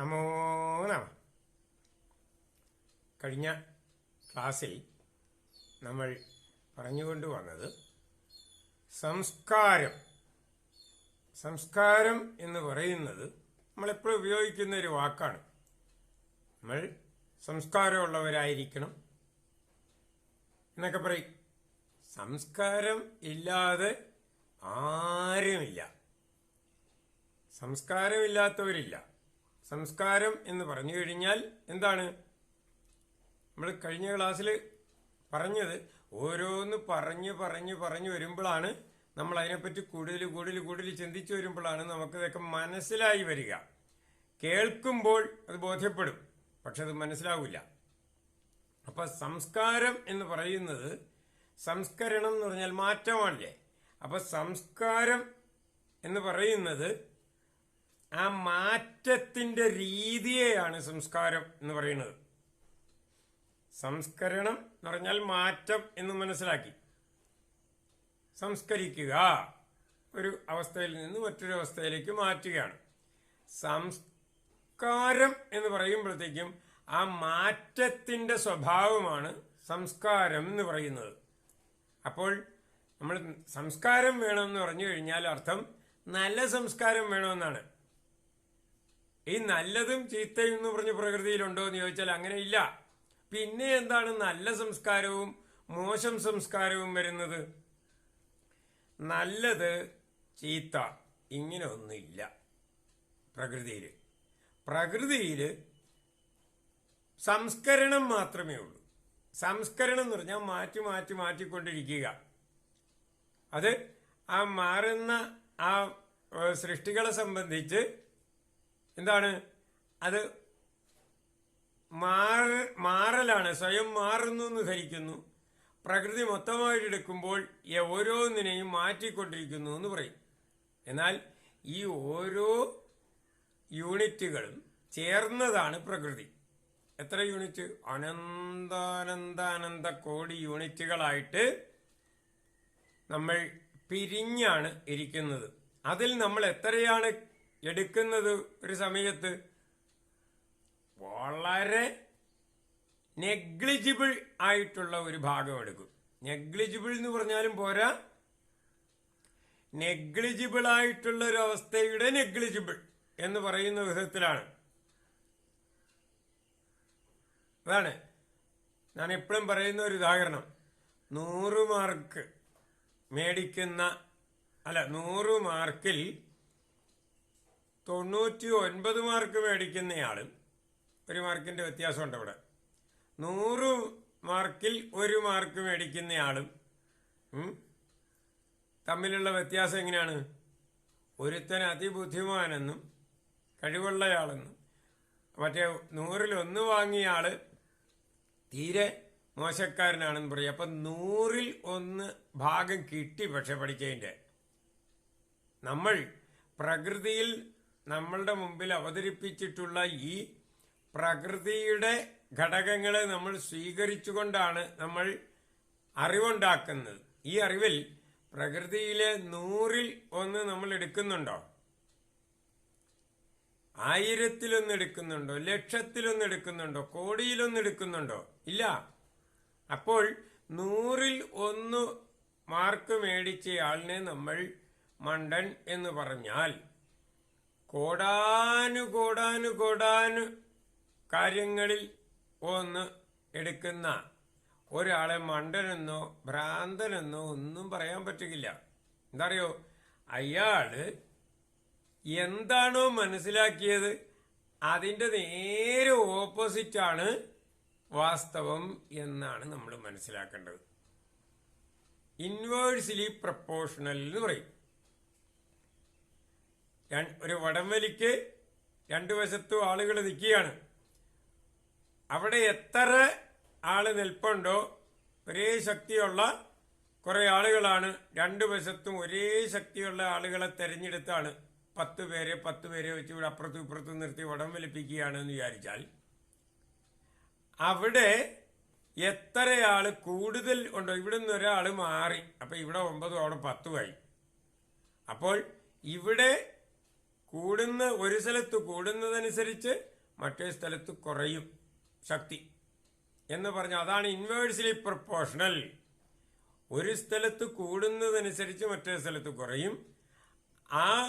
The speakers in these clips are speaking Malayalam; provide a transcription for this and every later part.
നമോ നമ. കഴിഞ്ഞ ക്ലാസ്സിൽ നമ്മൾ പറഞ്ഞുകൊണ്ട് വന്നത് സംസ്കാരം. സംസ്കാരം എന്ന് പറയുന്നത് നമ്മളെപ്പോഴും ഉപയോഗിക്കുന്ന ഒരു വാക്കാണ്. നമ്മൾ സംസ്കാരമുള്ളവരായിരിക്കണം എന്നൊക്കെ പറയും. സംസ്കാരം ഇല്ലാതെ ആരുമില്ല. സംസ്കാരമില്ലാത്തവരില്ല. സംസ്കാരം എന്ന് പറഞ്ഞു കഴിഞ്ഞാൽ എന്താണ്? നമ്മൾ കഴിഞ്ഞ ക്ലാസ്സിൽ പറഞ്ഞത് ഓരോന്ന് പറഞ്ഞ് പറഞ്ഞ് പറഞ്ഞു വരുമ്പോഴാണ് നമ്മൾ അതിനെപ്പറ്റി കൂടുതൽ കൂടുതൽ കൂടുതൽ ചിന്തിച്ചു വരുമ്പോഴാണ് നമുക്കിതൊക്കെ മനസ്സിലായി വരിക. കേൾക്കുമ്പോൾ അത് ബോധ്യപ്പെടും പക്ഷെ അത് മനസ്സിലാവില്ല. അപ്പൊ സംസ്കാരം എന്ന് പറയുന്നത് സംസ്കരണം എന്ന് പറഞ്ഞാൽ മാറ്റമാണല്ലേ? അപ്പൊ സംസ്കാരം എന്ന് പറയുന്നത് ആ മാറ്റത്തിന്റെ രീതിയെയാണ് സംസ്കാരം എന്ന് പറയുന്നത്. സംസ്കരണം എന്ന് പറഞ്ഞാൽ മാറ്റം എന്ന് മനസ്സിലാക്കി. സംസ്കരിക്കുക. ഒരു അവസ്ഥയിൽ നിന്ന് മറ്റൊരു അവസ്ഥയിലേക്ക് മാറ്റുകയാണ്. സംസ്കാരം എന്ന് പറയുമ്പോഴത്തേക്കും ആ മാറ്റത്തിന്റെ സ്വഭാവമാണ് സംസ്കാരം എന്ന് പറയുന്നത്. അപ്പോൾ നമ്മൾ സംസ്കാരം വേണമെന്ന് പറഞ്ഞു കഴിഞ്ഞാൽ അർത്ഥം നല്ല സംസ്കാരം വേണമെന്നാണ്. ഈ നല്ലതും ചീത്തയും എന്ന് പറഞ്ഞ പ്രകൃതിയിലുണ്ടോ എന്ന് ചോദിച്ചാൽ അങ്ങനെ ഇല്ല. പിന്നെ എന്താണ് നല്ല സംസ്കാരവും മോശം സംസ്കാരവും വരുന്നത്? നല്ലത് ചീത്ത. ഇങ്ങനെ ഒന്നുമില്ല പ്രകൃതിയിൽ. പ്രകൃതിയിൽ സംസ്കരണം മാത്രമേ ഉള്ളൂ. സംസ്കരണം എന്ന് പറഞ്ഞാൽ മാറ്റി മാറ്റി മാറ്റിക്കൊണ്ടിരിക്കുക. അത് ആ മാറുന്ന ആ സൃഷ്ടികളെ സംബന്ധിച്ച് എന്താണ്? അത് മാറ മാറലാണ് സ്വയം മാറുന്നു എന്ന് ധരിക്കുന്നു. പ്രകൃതി മൊത്തമായിട്ട് എടുക്കുമ്പോൾ ഓരോന്നിനെയും മാറ്റിക്കൊണ്ടിരിക്കുന്നു എന്ന് പറയും. എന്നാൽ ഈ ഓരോ യൂണിറ്റുകളും ചേർന്നതാണ് പ്രകൃതി. എത്ര യൂണിറ്റ്? അനന്താനന്താനന്ത കോടി യൂണിറ്റുകളായിട്ട് നമ്മൾ പിരിഞ്ഞാണ് ഇരിക്കുന്നത്. അതിൽ നമ്മൾ എത്രയാണ് എടുക്കുന്നത് ഒരു സമയത്ത് വളരെ നെഗ്ലിജിബിൾ ആയിട്ടുള്ള ഒരു ഭാഗം എടുക്കും. നെഗ്ലിജിബിൾ എന്ന് പറഞ്ഞാലും പോരാ. നെഗ്ലിജിബിൾ ആയിട്ടുള്ള ഒരു അവസ്ഥയുടെ നെഗ്ലിജിബിൾ എന്ന് പറയുന്ന വിധത്തിലാണ്. അതാണ്. ഞാൻ എപ്പോഴും പറയുന്ന ഒരു ഉദാഹരണം. നൂറ് മാർക്ക് മേടിക്കുന്ന അല്ല നൂറ് മാർക്കിൽ തൊണ്ണൂറ്റി ഒൻപത് മാർക്ക് മേടിക്കുന്നയാളും ഒരു മാർക്കിന്റെ വ്യത്യാസമുണ്ട് അവിടെ നൂറ് മാർക്കിൽ ഒരു മാർക്ക് മേടിക്കുന്നയാളും തമ്മിലുള്ള വ്യത്യാസം എങ്ങനെയാണ്? ഒരുത്തൻ അതിബുദ്ധിമാനെന്നും കഴിവുള്ളയാളെന്നും. മറ്റേ നൂറിൽ ഒന്ന് വാങ്ങിയ ആൾ തീരെ മോശക്കാരനാണെന്ന് പറയും. അപ്പം നൂറിൽ ഒന്ന് ഭാഗം കിട്ടി പക്ഷെ പഠിച്ചതിന്റെ നമ്മൾ പ്രകൃതിയിൽ നമ്മളുടെ മുമ്പിൽ അവതരിപ്പിച്ചിട്ടുള്ള ഈ പ്രകൃതിയുടെ ഘടകങ്ങളെ നമ്മൾ സ്വീകരിച്ചുകൊണ്ടാണ് നമ്മൾ അറിവുണ്ടാക്കുന്നത്. ഈ അറിവിൽ പ്രകൃതിയിലെ നൂറിൽ ഒന്ന് നമ്മൾ എടുക്കുന്നുണ്ടോ? ആയിരത്തിലൊന്ന് എടുക്കുന്നുണ്ടോ? ലക്ഷത്തിലൊന്ന് എടുക്കുന്നുണ്ടോ? കോടിയിലൊന്ന് എടുക്കുന്നുണ്ടോ? ഇല്ല. അപ്പോൾ നൂറിൽ ഒന്ന് മാർക്ക് മേടിച്ചയാളിനെ നമ്മൾ മണ്ടൻ എന്ന് പറഞ്ഞാൽ കോടാനു കോടാനു കോടാനു കാര്യങ്ങളിൽ ഒന്ന് എടുക്കുന്ന ഒരാളെ മണ്ടനെന്നോ ഭ്രാന്തനെന്നോ ഒന്നും പറയാൻ പറ്റുകയില്ല. എന്താ അറിയോ അയാൾ എന്താണോ മനസ്സിലാക്കിയത് അതിന്റെ നേരെ ഓപ്പോസിറ്റാണ് വാസ്തവം എന്നാണ് നമ്മൾ മനസ്സിലാക്കേണ്ടത്. ഇൻവേഴ്സിലി പ്രപ്പോർഷണൽ എന്ന് പറയും. ഒരു വടംവലിക്ക് രണ്ടു വശത്തും ആളുകൾ നിൽക്കുകയാണ്. അവിടെ എത്ര ആൾ നിൽപ്പുണ്ടോ ഒരേ ശക്തിയുള്ള കുറെ ആളുകളാണ്. രണ്ടു വശത്തും ഒരേ ശക്തിയുള്ള ആളുകളെ തെരഞ്ഞെടുത്താണ്. പത്ത് പേരെ പത്ത് പേരെ വെച്ച് ഇവിടെ അപ്പുറത്തും ഇപ്പുറത്തും നിർത്തി വടം വലിപ്പിക്കുകയാണ് എന്ന് വിചാരിച്ചാൽ. അവിടെ എത്ര ആൾ കൂടുതൽ ഉണ്ടോ? ഇവിടെ നിന്ന് ഒരാൾ മാറി. അപ്പൊ ഇവിടെ ഒമ്പതും അവിടെ പത്തുമായി അപ്പോൾ ഇവിടെ കൂടുന്ന ഒരു സ്ഥലത്ത് കൂടുന്നതനുസരിച്ച് മറ്റേ സ്ഥലത്ത് കുറയും ശക്തി എന്ന് പറഞ്ഞ അതാണ് ഇൻവേഴ്സ്ലി പ്രൊപ്പോർഷണൽ ഒരു സ്ഥലത്ത് കൂടുന്നതനുസരിച്ച് മറ്റേ സ്ഥലത്ത് കുറയും. ആ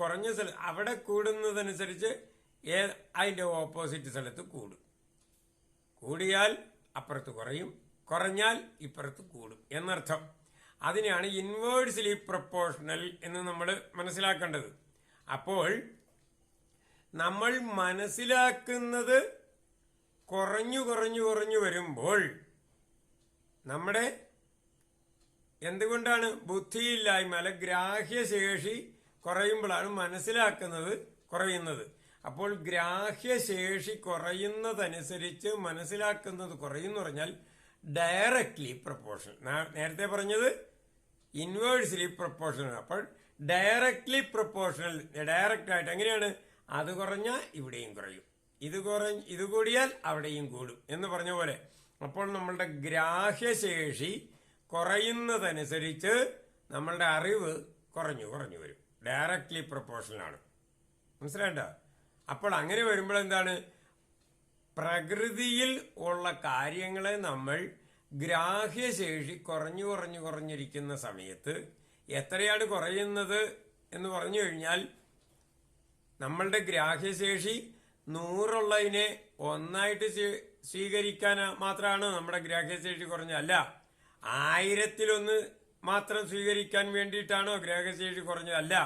കുറഞ്ഞ സ്ഥല അവിടെ കൂടുന്നതനുസരിച്ച് ഏ അതിന്റെ ഓപ്പോസിറ്റ് സ്ഥലത്ത് കൂടും. കൂടിയാൽ അപ്പുറത്ത് കുറയും കുറഞ്ഞാൽ ഇപ്പുറത്ത് കൂടും എന്നർത്ഥം. അതിനെയാണ് ഇൻവേഴ്സ്ലി പ്രൊപ്പോർഷണൽ എന്ന് നമ്മൾ മനസ്സിലാക്കേണ്ടത്. അപ്പോൾ നമ്മൾ മനസ്സിലാക്കുന്നത് കുറഞ്ഞു കുറഞ്ഞു കുറഞ്ഞു വരുമ്പോൾ നമ്മുടെ എന്തുകൊണ്ടാണ് ബുദ്ധിയില്ലായ്മ അല്ല ഗ്രാഹ്യശേഷി കുറയുമ്പോഴാണ് മനസ്സിലാക്കുന്നത് കുറയുന്നത്? അപ്പോൾ ഗ്രാഹ്യശേഷി കുറയുന്നതനുസരിച്ച് മനസ്സിലാക്കുന്നത് കുറയുന്നു പറഞ്ഞാൽ ഡയറക്ട്ലി പ്രപ്പോർഷൻ നേരത്തെ പറഞ്ഞത് ഇൻവേഴ്സ്ലി പ്രപ്പോർഷൻ അപ്പോൾ ഡയറക്ട്ലി പ്രപ്പോർഷണൽ ഡയറക്റ്റ് ആയിട്ട് എങ്ങനെയാണ്? അത് കുറഞ്ഞാൽ ഇവിടെയും കുറയും. ഇത് കുറഞ്ഞ് ഇത് കൂടിയാൽ അവിടെയും കൂടും എന്ന് പറഞ്ഞ പോലെ. അപ്പോൾ നമ്മളുടെ ഗ്രാഹ്യശേഷി കുറയുന്നതനുസരിച്ച് നമ്മളുടെ അറിവ് കുറഞ്ഞു കുറഞ്ഞു വരും. ഡയറക്ട്ലി പ്രപ്പോർഷനാണ് മനസ്സിലാണ്ട അപ്പോൾ അങ്ങനെ വരുമ്പോൾ എന്താണ്? പ്രകൃതിയിൽ ഉള്ള കാര്യങ്ങളെ നമ്മൾ ഗ്രാഹ്യശേഷി കുറഞ്ഞു കുറഞ്ഞു കുറഞ്ഞിരിക്കുന്ന സമയത്ത് എത്രയാണ് കുറയുന്നത് എന്ന് പറഞ്ഞു കഴിഞ്ഞാൽ നമ്മളുടെ ഗ്രാഹ്യശേഷി നൂറുള്ളതിനെ ഒന്നായിട്ട് സ്വീ- സ്വീകരിക്കാൻ മാത്രമാണ് നമ്മുടെ ഗ്രാഹ്യശേഷി കുറഞ്ഞ അല്ല ആയിരത്തിലൊന്ന് മാത്രം സ്വീകരിക്കാൻ വേണ്ടിയിട്ടാണോ ഗ്രാഹ്യശേഷി കുറഞ്ഞതല്ല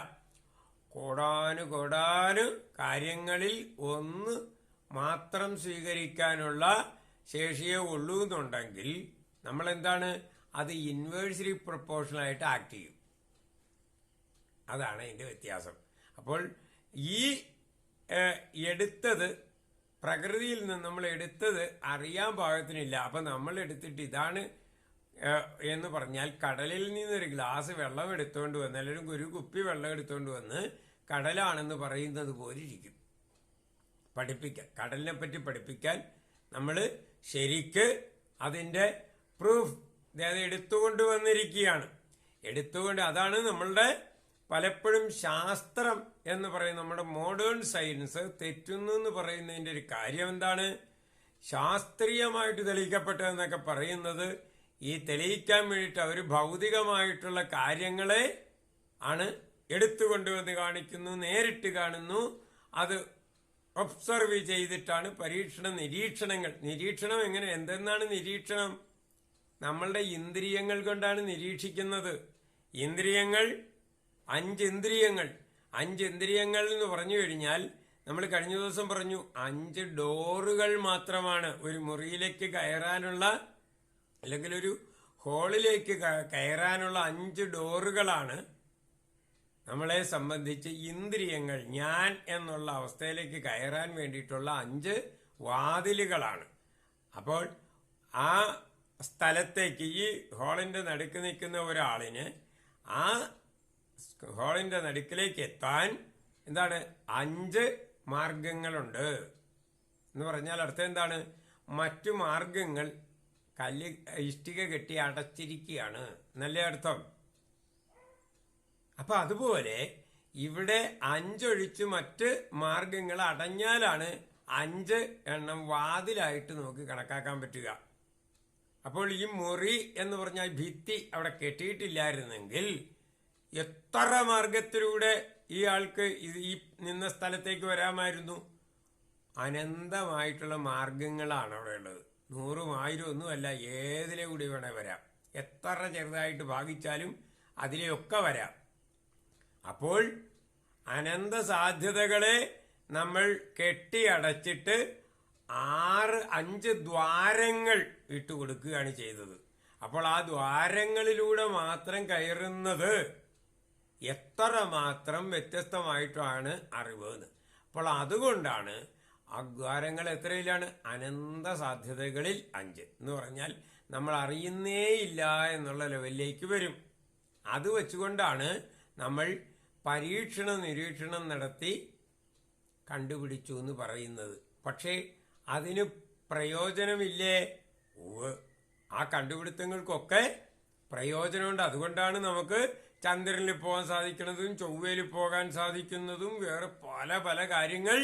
കോടാനു കോടാനു കാര്യങ്ങളിൽ ഒന്ന് മാത്രം സ്വീകരിക്കാനുള്ള ശേഷിയേ ഉള്ളൂ എന്നുണ്ടെങ്കിൽ നമ്മൾ എന്താണ് അത് ഇൻവേഴ്സറി പ്രൊപ്പോർഷനായിട്ട് ആക്ട് ചെയ്യും. അതാണ് അതിന്റെ വ്യത്യാസം. അപ്പോൾ ഈ എടുത്തത് പ്രകൃതിയിൽ നിന്ന് നമ്മൾ എടുത്തത് അറിയാൻ പാകത്തിനില്ല. അപ്പൊ നമ്മൾ എടുത്തിട്ട് ഇതാണ് എന്ന് പറഞ്ഞാൽ കടലിൽ നിന്ന് ഒരു ഗ്ലാസ് വെള്ളം എടുത്തുകൊണ്ട് വന്ന് അല്ലെങ്കിൽ ഒരു കുപ്പി വെള്ളം എടുത്തുകൊണ്ട് വന്ന് കടലാണെന്ന് പറയുന്നത് പോലെ ഇരിക്കും. പഠിപ്പിക്കാൻ കടലിനെ പറ്റി പഠിപ്പിക്കാൻ നമ്മൾ ശരിക്ക് അതിന്റെ പ്രൂഫ് അതായത് എടുത്തുകൊണ്ട് വന്നിരിക്കുകയാണ്. എടുത്തുകൊണ്ട് അതാണ് നമ്മളുടെ പലപ്പോഴും ശാസ്ത്രം എന്ന് പറയുന്ന നമ്മുടെ മോഡേൺ സയൻസ് തെറ്റുന്നു എന്ന് പറയുന്നതിന്റെ ഒരു കാര്യം എന്താണ്? ശാസ്ത്രീയമായിട്ട് തെളിയിക്കപ്പെട്ടതെന്നൊക്കെ പറയുന്നത് ഈ തെളിയിക്കാൻ വേണ്ടിയിട്ട് അവർ ഭൗതികമായിട്ടുള്ള കാര്യങ്ങളെ ആണ് എടുത്തുകൊണ്ടുവന്ന് കാണിക്കുന്നു നേരിട്ട് കാണുന്നു. അത് ഒബ്സർവ് ചെയ്തിട്ടാണ് പരീക്ഷണ നിരീക്ഷണങ്ങൾ. നിരീക്ഷണം എങ്ങനെ? എന്തെന്നാണ് നിരീക്ഷണം? നമ്മളുടെ ഇന്ദ്രിയങ്ങൾ കൊണ്ടാണ് നിരീക്ഷിക്കുന്നത്. ഇന്ദ്രിയങ്ങൾ അഞ്ച് ഇന്ദ്രിയങ്ങൾ. അഞ്ച് ഇന്ദ്രിയങ്ങൾ എന്ന് പറഞ്ഞു കഴിഞ്ഞാൽ നമ്മൾ കഴിഞ്ഞ ദിവസം പറഞ്ഞു അഞ്ച് ഡോറുകൾ മാത്രമാണ് ഒരു മുറിയിലേക്ക് കയറാനുള്ള അല്ലെങ്കിൽ ഒരു ഹോളിലേക്ക് കയറാനുള്ള അഞ്ച് ഡോറുകളാണ് നമ്മളെ സംബന്ധിച്ച് ഇന്ദ്രിയങ്ങൾ. ഞാൻ എന്നുള്ള അവസ്ഥയിലേക്ക് കയറാൻ വേണ്ടിയിട്ടുള്ള അഞ്ച് വാതിലുകളാണ്. അപ്പോൾ ആ സ്ഥലത്തേക്ക് ഈ ഹോളിന്റെ നടുക്ക് നിൽക്കുന്ന ഒരാളിന് ആ ഹോളിന്റെ നടുക്കിലേക്ക് എത്താൻ എന്താണ്? അഞ്ച് മാർഗങ്ങളുണ്ട്. എന്ന് പറഞ്ഞാൽ അർത്ഥം എന്താണ്? മറ്റു മാർഗങ്ങൾ കല്ല് ഇഷ്ടിക കെട്ടി അടച്ചിരിക്കുകയാണ്. നല്ല അർത്ഥം? അപ്പൊ അതുപോലെ ഇവിടെ അഞ്ചൊഴിച്ച് മറ്റ് മാർഗങ്ങൾ അടഞ്ഞാലാണ് അഞ്ച് എണ്ണം വാതിലായിട്ട് നമുക്ക് കണക്കാക്കാൻ പറ്റുക. അപ്പോൾ ഈ മുറി എന്ന് പറഞ്ഞാൽ ഭിത്തി അവിടെ കെട്ടിയിട്ടില്ലായിരുന്നെങ്കിൽ എത്ര മാർഗത്തിലൂടെ ഈ ആൾക്ക് ഈ നിന്ന സ്ഥലത്തേക്ക് വരാമായിരുന്നു? അനന്തമായിട്ടുള്ള മാർഗങ്ങളാണ് അവിടെ ഉള്ളത്. നൂറും ആയിരം ഒന്നുമല്ല ഏതിലെ കൂടി വേണേ വരാം. എത്ര ചെറുതായിട്ട് ഭാഗിച്ചാലും അതിലെയൊക്കെ വരാം. അപ്പോൾ അനന്ത സാധ്യതകളെ നമ്മൾ കെട്ടിയടച്ചിട്ട് ആറ് അഞ്ച് ദ്വാരങ്ങൾ ഇട്ടുകൊടുക്കുകയാണ് ചെയ്തത്. അപ്പോൾ ആ ദ്വാരങ്ങളിലൂടെ മാത്രം കയറുന്നത് എത്ര മാത്രം വ്യത്യസ്തമായിട്ടാണ് അറിവ് അപ്പോൾ അതുകൊണ്ടാണ് അദ്വാരങ്ങൾ എത്രയിലാണ്? അനന്ത സാധ്യതകളിൽ അഞ്ച്. എന്ന് പറഞ്ഞാൽ നമ്മൾ അറിയുന്നേയില്ല എന്നുള്ള ലെവലിലേക്ക് വരും. അത് വെച്ചുകൊണ്ടാണ് നമ്മൾ പരീക്ഷണ നിരീക്ഷണം നടത്തി കണ്ടുപിടിച്ചു എന്ന് പറയുന്നത്. പക്ഷേ അതിന് പ്രയോജനമില്ലേ? ആ കണ്ടുപിടുത്തങ്ങൾക്കൊക്കെ പ്രയോജനമുണ്ട്. അതുകൊണ്ടാണ് നമുക്ക് ചന്ദ്രനിൽ പോകാൻ സാധിക്കുന്നതും ചൊവ്വയിൽ പോകാൻ സാധിക്കുന്നതും വേറെ പല പല കാര്യങ്ങൾ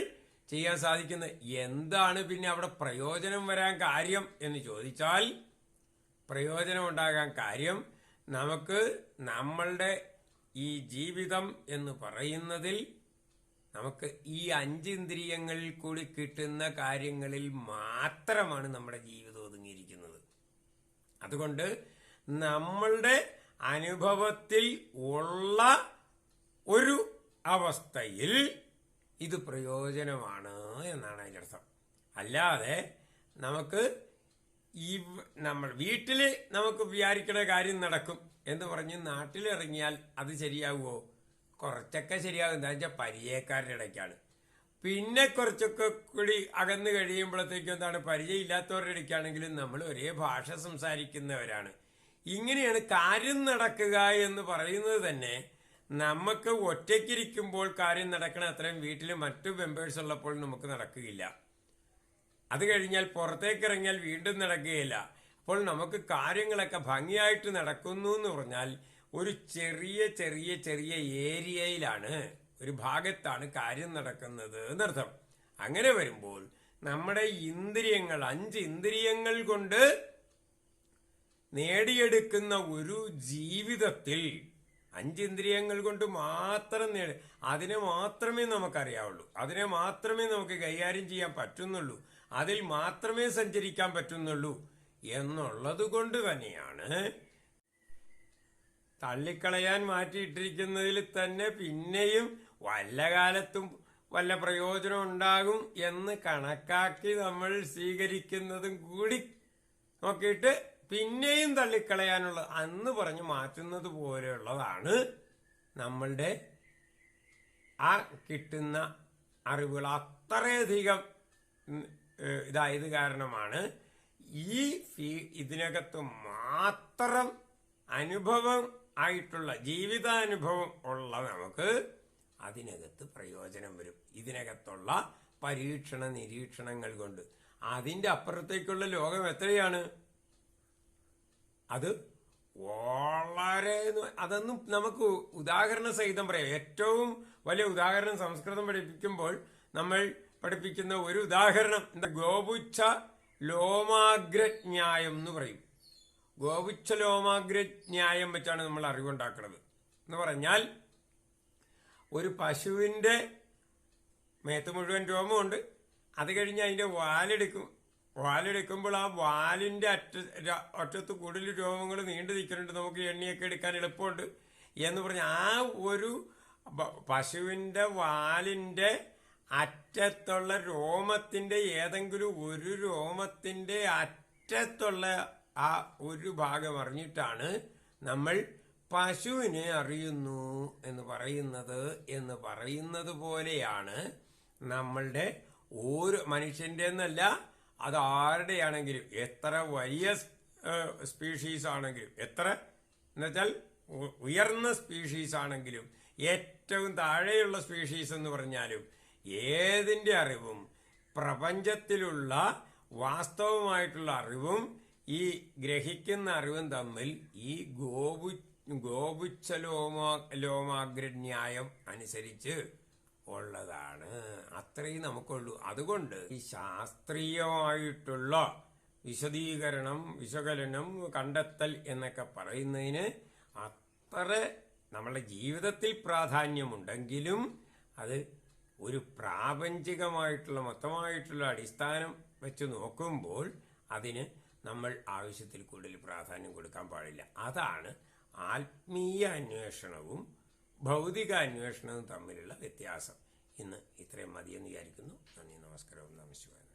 ചെയ്യാൻ സാധിക്കുന്നത് എന്താണ് പിന്നെ അവിടെ പ്രയോജനം വരാൻ കാര്യം എന്ന് ചോദിച്ചാൽ പ്രയോജനം ഉണ്ടാകാൻ കാര്യം നമുക്ക് നമ്മളുടെ ഈ ജീവിതം എന്ന് പറയുന്നതിൽ നമുക്ക് ഈ അഞ്ചിന്ദ്രിയങ്ങളിൽ കൂടി കിട്ടുന്ന കാര്യങ്ങളിൽ മാത്രമാണ് നമ്മുടെ ജീവിതം ഒതുങ്ങിയിരിക്കുന്നത്. അതുകൊണ്ട് നമ്മളുടെ അനുഭവത്തിൽ ഉള്ള ഒരു അവസ്ഥയിൽ ഇത് പ്രയോജനമാണ് എന്നാണ് അതിന്റെ അർത്ഥം. അല്ലാതെ നമുക്ക് ഈ നമ്മൾ വീട്ടിൽ നമുക്ക് വിചാരിക്കുന്ന കാര്യം നടക്കും എന്ന് പറഞ്ഞ് നാട്ടിലിറങ്ങിയാൽ അത് ശരിയാവുമോ കുറച്ചൊക്കെ ശരിയാകും എന്താ വെച്ചാൽ പരിചയക്കാരുടെ ഇടയ്ക്കാണ്. പിന്നെ കുറച്ചൊക്കെ കൂടി അകന്നു കഴിയുമ്പോഴത്തേക്കും എന്താണ് പരിചയമില്ലാത്തവരുടെ ഇടയ്ക്കാണെങ്കിലും നമ്മൾ ഒരേ ഭാഷ സംസാരിക്കുന്നവരാണ്. ഇങ്ങനെയാണ് കാര്യം നടക്കുക എന്ന് പറയുന്നത് തന്നെ. നമുക്ക് ഒറ്റയ്ക്കിരിക്കുമ്പോൾ കാര്യം നടക്കണ അത്രയും വീട്ടിൽ മറ്റു മെമ്പേഴ്സ് ഉള്ളപ്പോൾ നമുക്ക് നടക്കുകയില്ല. അത് കഴിഞ്ഞാൽ പുറത്തേക്ക് ഇറങ്ങിയാൽ വീണ്ടും നടക്കുകയില്ല. അപ്പോൾ നമുക്ക് കാര്യങ്ങളൊക്കെ ഭംഗിയായിട്ട് നടക്കുന്നു എന്ന് പറഞ്ഞാൽ ഒരു ചെറിയ ചെറിയ ചെറിയ ഏരിയയിലാണ് ഒരു ഭാഗത്താണ് കാര്യം നടക്കുന്നത് എന്നർത്ഥം. അങ്ങനെ വരുമ്പോൾ നമ്മുടെ ഇന്ദ്രിയങ്ങൾ അഞ്ച് ഇന്ദ്രിയങ്ങൾ കൊണ്ട് നേടിയെടുക്കുന്ന ഒരു ജീവിതത്തിൽ അഞ്ചിന്ദ്രിയങ്ങൾ കൊണ്ട് മാത്രം നേടി അതിനെ മാത്രമേ നമുക്കറിയാവുള്ളൂ. അതിനെ മാത്രമേ നമുക്ക് കൈകാര്യം ചെയ്യാൻ പറ്റുന്നുള്ളൂ. അതിൽ മാത്രമേ സഞ്ചരിക്കാൻ പറ്റുന്നുള്ളൂ എന്നുള്ളത് കൊണ്ട് തന്നെയാണ് തള്ളിക്കളയാൻ മാറ്റിയിട്ടിരിക്കുന്നതിൽ തന്നെ പിന്നെയും വല്ല കാലത്തും വല്ല പ്രയോജനം ഉണ്ടാകും എന്ന് കണക്കാക്കി നമ്മൾ സ്വീകരിക്കുന്നതും കൂടി നോക്കിയിട്ട് പിന്നെയും തള്ളിക്കളയാനുള്ള അന്ന് പറഞ്ഞു മാറ്റുന്നത് പോലെയുള്ളതാണ് നമ്മളുടെ ആ കിട്ടുന്ന അറിവുകൾ അത്രയധികം ഇതായത് കാരണമാണ് ഈ ഇതിനകത്ത് മാത്രം അനുഭവം ആയിട്ടുള്ള ജീവിതാനുഭവം ഉള്ള നമുക്ക് അതിനകത്ത് പ്രയോജനം വരും. ഇതിനകത്തുള്ള പരീക്ഷണ നിരീക്ഷണങ്ങൾ കൊണ്ട്. അതിന്റെ അപ്പുറത്തേക്കുള്ള ലോകം എത്രയാണ്? അത് വളരെ ന്ന് അതൊന്നും നമുക്ക് ഉദാഹരണ സഹിതം പറയാം. ഏറ്റവും വലിയ ഉദാഹരണം സംസ്കൃതം പഠിപ്പിക്കുമ്പോൾ നമ്മൾ പഠിപ്പിക്കുന്ന ഒരു ഉദാഹരണം എന്താ? ഗോപുച്ഛ ലോമാഗ്രജ്ഞായം എന്ന് പറയും. ഗോപുച്ഛ ലോമാഗ്രജ്ഞായം വെച്ചാണ് നമ്മൾ അറിവുണ്ടാക്കുന്നത്. എന്ന് പറഞ്ഞാൽ ഒരു പശുവിന്റെ മേത്ത് മുഴുവൻ രോമമുണ്ട്. അത് കഴിഞ്ഞ് അതിന്റെ വാലെടുക്കും. വാലെടുക്കുമ്പോൾ ആ വാലിന്റെ അറ്റ അറ്റത്ത് കൂടുതൽ രോമങ്ങൾ നീണ്ടു നിൽക്കുന്നുണ്ട്. നമുക്ക് എണ്ണിയൊക്കെ എടുക്കാൻ എളുപ്പമുണ്ട് എന്ന് പറഞ്ഞ ആ ഒരു പശുവിന്റെ വാലിന്റെ അറ്റത്തുള്ള രോമത്തിന്റെ ഏതെങ്കിലും ഒരു രോമത്തിന്റെ അറ്റത്തുള്ള ആ ഒരു ഭാഗം അറിഞ്ഞിട്ടാണ് നമ്മൾ പശുവിനെ അറിയുന്നു എന്ന് പറയുന്നത് എന്ന് പറയുന്നത് പോലെയാണ് നമ്മളുടെ ഓരോ മനുഷ്യന്റെ എന്നല്ല അത് ആരുടെയാണെങ്കിലും എത്ര വലിയ സ്പീഷീസ് ആണെങ്കിലും എത്ര? എന്നുവെച്ചാൽ ഉയർന്ന സ്പീഷീസ് ആണെങ്കിലും ഏറ്റവും താഴെയുള്ള സ്പീഷീസ് എന്ന് പറഞ്ഞാലും ഏതിന്റെ അറിവും? പ്രപഞ്ചത്തിലുള്ള വാസ്തവമായിട്ടുള്ള അറിവും ഈ ഗ്രഹിക്കുന്ന അറിവും തമ്മിൽ ഈ ഗോപു ഗോപുച്ഛ ലോമാ ലോമാഗ്രന്യായം അനുസരിച്ച് ഉള്ളതാണ്. അത്രയും നമുക്കുള്ളൂ. അതുകൊണ്ട് ഈ ശാസ്ത്രീയമായിട്ടുള്ള വിശദീകരണം വിശകലനം കണ്ടെത്തൽ എന്നൊക്കെ പറയുന്നതിന് അത്ര നമ്മളുടെ ജീവിതത്തിൽ പ്രാധാന്യമുണ്ടെങ്കിലും അത് ഒരു പ്രാപഞ്ചികമായിട്ടുള്ള മൊത്തമായിട്ടുള്ള അടിസ്ഥാനം വെച്ച് നോക്കുമ്പോൾ അതിന് നമ്മൾ ആവശ്യത്തിൽ കൂടുതൽ പ്രാധാന്യം കൊടുക്കാൻ പാടില്ല. അതാണ് ആത്മീയ അന്വേഷണവും ഭൗതിക അന്വേഷണവും തമ്മിലുള്ള വ്യത്യാസം. ഇന്ന് ഇത്രയും മതിയെന്ന് വിചാരിക്കുന്നു. നന്ദി നമസ്കാരം. നമ ശിവായ നമ ശിവായ